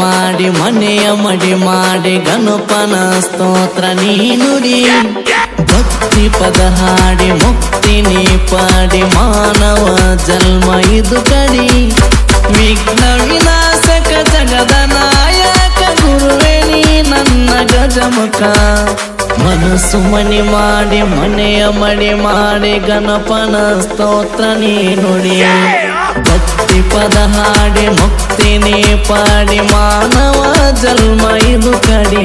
ಮಾಡಿ ಮನೆಯ ಮಡಿ ಮಾಡಿ, ಗಣಪನ ಸ್ತೋತ್ರ ನೀನುಡಿ ಭಕ್ತಿ ಪದ ಹಾಡಿ, ಮುಕ್ತಿ ನೀ ಪಾಡಿ, ಮಾನವ ಜನ್ಮ ಇದು ಕಡಿ ವಿಘ್ನ ವಿನಾಶಕ ಜಗದ ನಾಯಕ ಗುರುವೇ ನೀ ನನ್ನ ಗಜಮುಖ ಮನಸ್ಸು ಮನಿ ಮಾಡಿ, ಮನೆಯ ಮಡಿ ಮಾಡಿ, ಗಣಪನ ಸ್ತೋತ್ರ ನೀ ನುಡಿ ಭಕ್ತಿ ಪದ ಹಾಡಿ ಮುಕ್ತಿ ನೀ ಪಾಡಿ ಮಾನವ ಜನ್ಮ ಇದು ಕಡಿ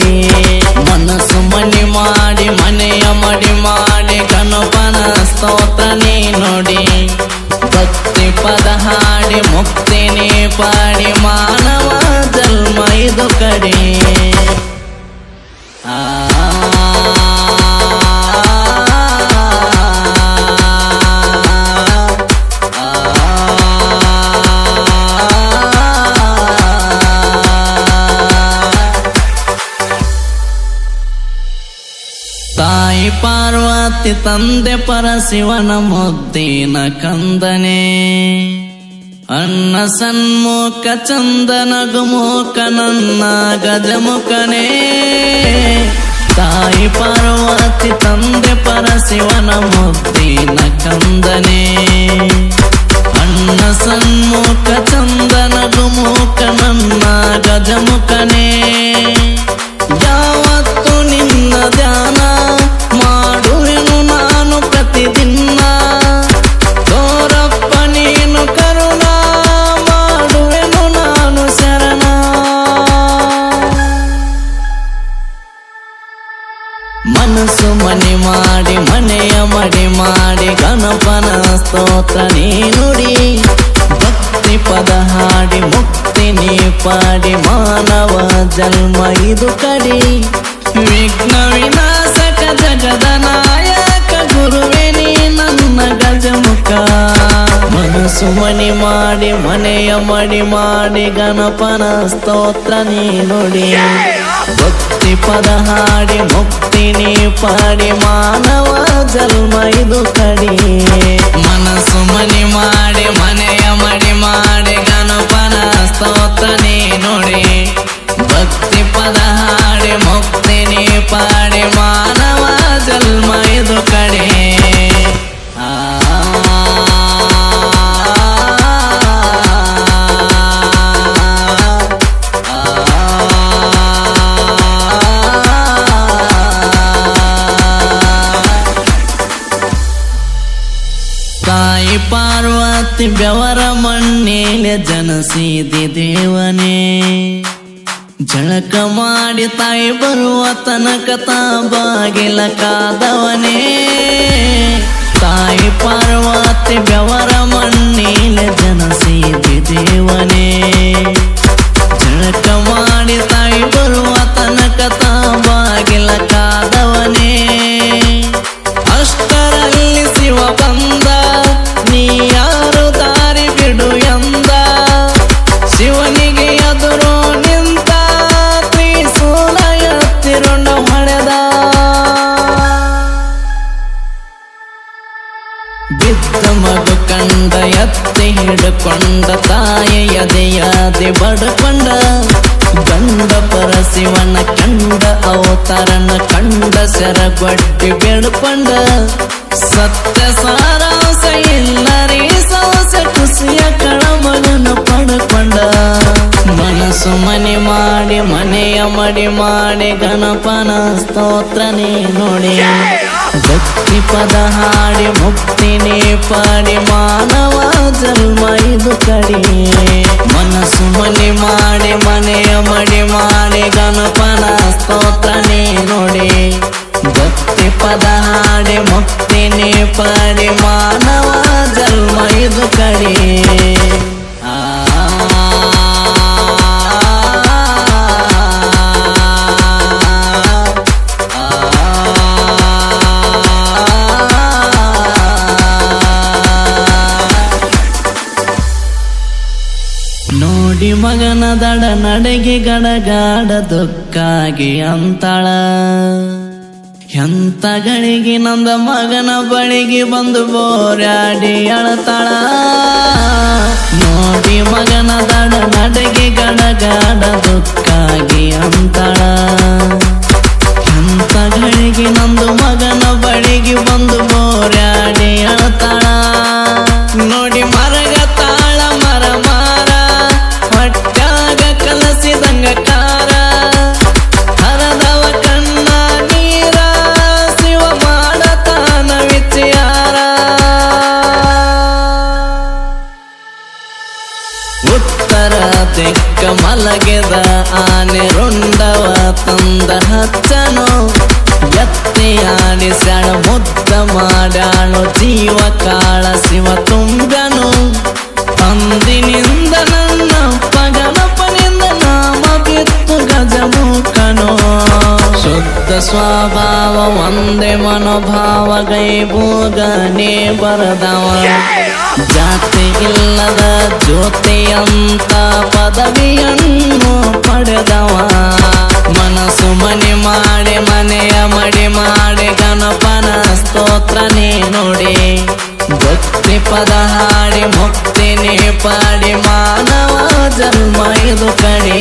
ಪಾರ್ವತಿ ತಂದೆ ಪರಶಿವನ ಮುದ್ದಿನ ಕಂದನೆ. ಅನ್ನ ಸನ್ಮುಖ ಚಂದನಗುಮುಖ ನನ್ನ ಗಜಮುಖನೇ ತಾಯಿ ಪಾರ್ವತಿ ತಂದೆ ಪರಶಿವನ ಮುದ್ದಿನ ಕಂದನೆ. ನೀ ಪಾಡಿ ಮಾನವ ಜನ್ಮ ಇದು ಕಡಿ. ವಿಘ್ನ ವಿನಾಶಕ ಜಗದ ನಾಯಕ ಗುರುವೇ ನೀ ನನ್ನ ಗಜಮುಖ ಮನಸ್ಸು ಮಣಿ ಮಾಡಿ, ಮನೆಯ ಮಡಿ ಮಾಡಿ, ಗಣಪನ ಸ್ತೋತ್ರ ನುಡಿ. ಭಕ್ತಿ ಪದ ಹಾಡಿ, ಮುಕ್ತಿ ನೀ ಪಾಡಿ, ಮಾನವ ಜನ್ಮ ಇದು ಕಡಿ. ಮನಸ್ಸು ಮನಿ ಮಾಡಿ, ಮನೆಯ ಮಡಿ ಮಾಡಿ ಗಣಪನ ನೋಡಿ ಭಕ್ತಿ ಪದ ಹಾಡಿ ಮುಕ್ತಿನಿ ಪಾಡಿ ಮಾನವ ಜನ್ಮ ಇದು ಕಡೆ ಆ ತಾಯಿ ಪಾರ್ವತಿ ಬೆವರ ಮಣ್ಣೇಲೆ ಜನಸಿದಿ ದೇವನೇ. ಜಳಕ ಮಾಡಿ ತಾಯಿ ಬರುವ ತನಕ ತಾ ಬಾಗಿಲ ಕಾದವನೇ. ತಾಯಿ ಪಾರ್ವತಿ ಬೆವರ ಮಣ್ಣೇಲೆ ಜನಸಿದಿ ದೇವನೇ. ಬಿದ್ದ ಮಗು ಕಂಡ ಎತ್ತಿ ಹಿಡ್ಕೊಂಡ ತಾಯಿ ಎದೆಯಾದಿ ಬಡ್ಕೊಂಡ ಗಂಡ ಪರಶಿವನ ಕಂಡ ಅವತಾರನ ಕಂಡ ಸೆರಗೊಡ್ಡಿ ಬೇಡ್ಕೊಂಡ ಸತ್ಯ ಸಾರಾಂಶ ಇಲ್ಲರಿ ಸಾಸ ಖುಷಿಯ ಕಳಮಗನ ಪಡ್ಕೊಂಡ. ಮನಸ್ಸು ಮನೆ ಮಾಡಿ ಮನೆಯ ಮಡಿ ಮಾಡಿ ಗಣಪನ ಸ್ತೋತ್ರ ನೀ ನೋಡಿ. ಪದ ಹಾಡಿ ಮುಕ್ತಿ ನೀ ಪಾಡಿ ಮಾನವ ಜನ್ಮ ಇದು ಕಡಿ. ಮನಸ್ಸು ಮನೆ ಮಾಡಿ, ಮನೆಯ ಮಡಿ ಮಾಡಿ, ಗಣಪನ ಸ್ತೋತ್ರ ನೀ ನೋಡಿ. ಭಕ್ತಿ ಪದ ಹಾಡಿ ಮುಕ್ತಿ ನೀ ಪಾಡಿ ಮಾನವ ಜನ್ಮ ಇದು ಕಡಿ. ನೋಡಿ ಮಗನ ದಡ ನಡೆಗೆ ಗಡಗಾಡ ದುಃಖಾಗಿ ಅಂತಳ. ಎಂತ ಗಳಿಗೆ ನಂದ ಮಗನ ಬಳಿಗೆ ಬಂದು ಬೋರಾಡಿ ಅಳತಾಳ. ನೋಡಿ ಮಗನ ದಡ ನಡೆಗೆ ಗಡಗಾಡ ದುಃಖಾಗಿ Run. ಸ್ವಭಾವ ಒಂದೇ ಮನೋಭಾವ ಗೈಭೋಗನೇ ಬರದವ. ಜಾತಿ ಇಲ್ಲದ ಜ್ಯೋತಿಯಂತ ಪದವಿಯನ್ನು ಪಡೆದವ. ಮನಸ್ಸು ಮನೆ ಮಾಡಿ, ಮನೆಯ ಮಡಿ ಮಾಡಿ, ಗಣಪನ ಸ್ತೋತ್ರನೇ ನೋಡಿ. ಭಕ್ತಿ ಪದ ಹಾಡಿ ಮುಕ್ತಿನೇ ಪಾಡಿ, ಮಾನವ ಜನ್ಮ ಇದು ಕಡೆ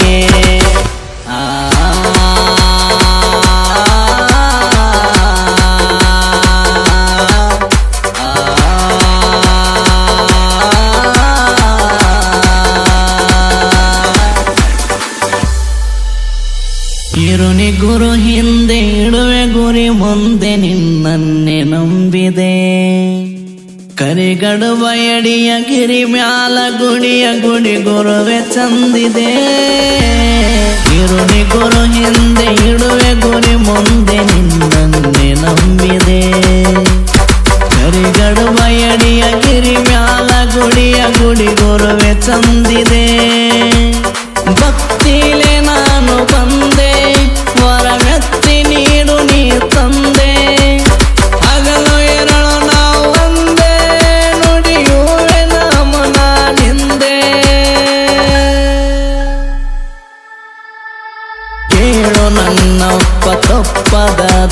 ಮುಂದೆ ನಿನ್ನನ್ನೇ ನಂಬಿದೆ. ಕರಿಗಡು ಎಡಿಯ ಗಿರಿ ಮ್ಯಾಲ ಗುಡಿಯ ಗುಡಿ ಗುರುವೆ ಚಂದಿದೆ ಇರುನಿ ಗುರು ಹಿಂದೆ ಇಡುವೆ ಗುರಿ ಮುಂದೆ ನಿನ್ನನ್ನೇ ನಂಬಿದೆ. ಕರಿಗಡು ಎಡಿಯ ಗಿರಿ ಮ್ಯಾಲ ಗುಡಿಯ ಗುಡಿ ಗುರುವೆ ಚಂದಿದೆ ಭಕ್ತಿಲೆ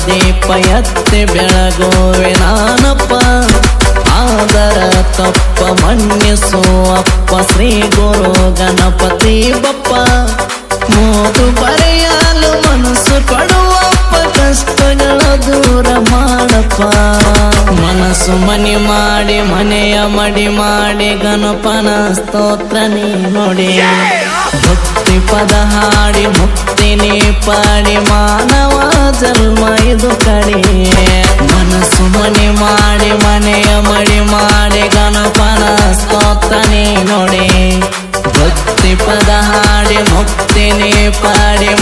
ದೀಪ ಎತ್ತಿ ಬೆಳಗುವೆ ನಾನಪ್ಪ. ಆದರ ತಪ್ಪ ಮನ್ನಿಸು ಅಪ್ಪ ಶ್ರೀ ಗುರು ಗಣಪತಿ ಬಪ್ಪ. ಮೂದು ಬರೆಯಲು ಮನಸ್ಸು ಕೊಡುವಪ್ಪ ದೂರ ಮಾಡಪ್ಪ ಮನಸ್ಸು ಮನಿ ಮಾಡಿ, ಮನೆಯ ಮಡಿ ಮಾಡಿ, ಗಣಪನ ಸ್ತೋತ್ರ ನೀ ನೋಡಿ. ಭಕ್ತಿ ಪದ ಹಾಡಿ, ಮುಕ್ತಿ ನೀ ಪಾಡಿ, ಮಾನವ ಜನ್ಮ ಇದು ಕಡೆ. ಮನಸ್ಸು ಮನಿ ಮಾಡಿ, ಮನೆಯ ಮಡಿ ಮಾಡಿ, ಗಣಪನ ಸ್ತೋತ್ರ ನೀ ನೋಡಿ. ಭಕ್ತಿ ಪದ ಹಾಡಿ, ಮುಕ್ತಿ ನೀ ಪಾಡಿ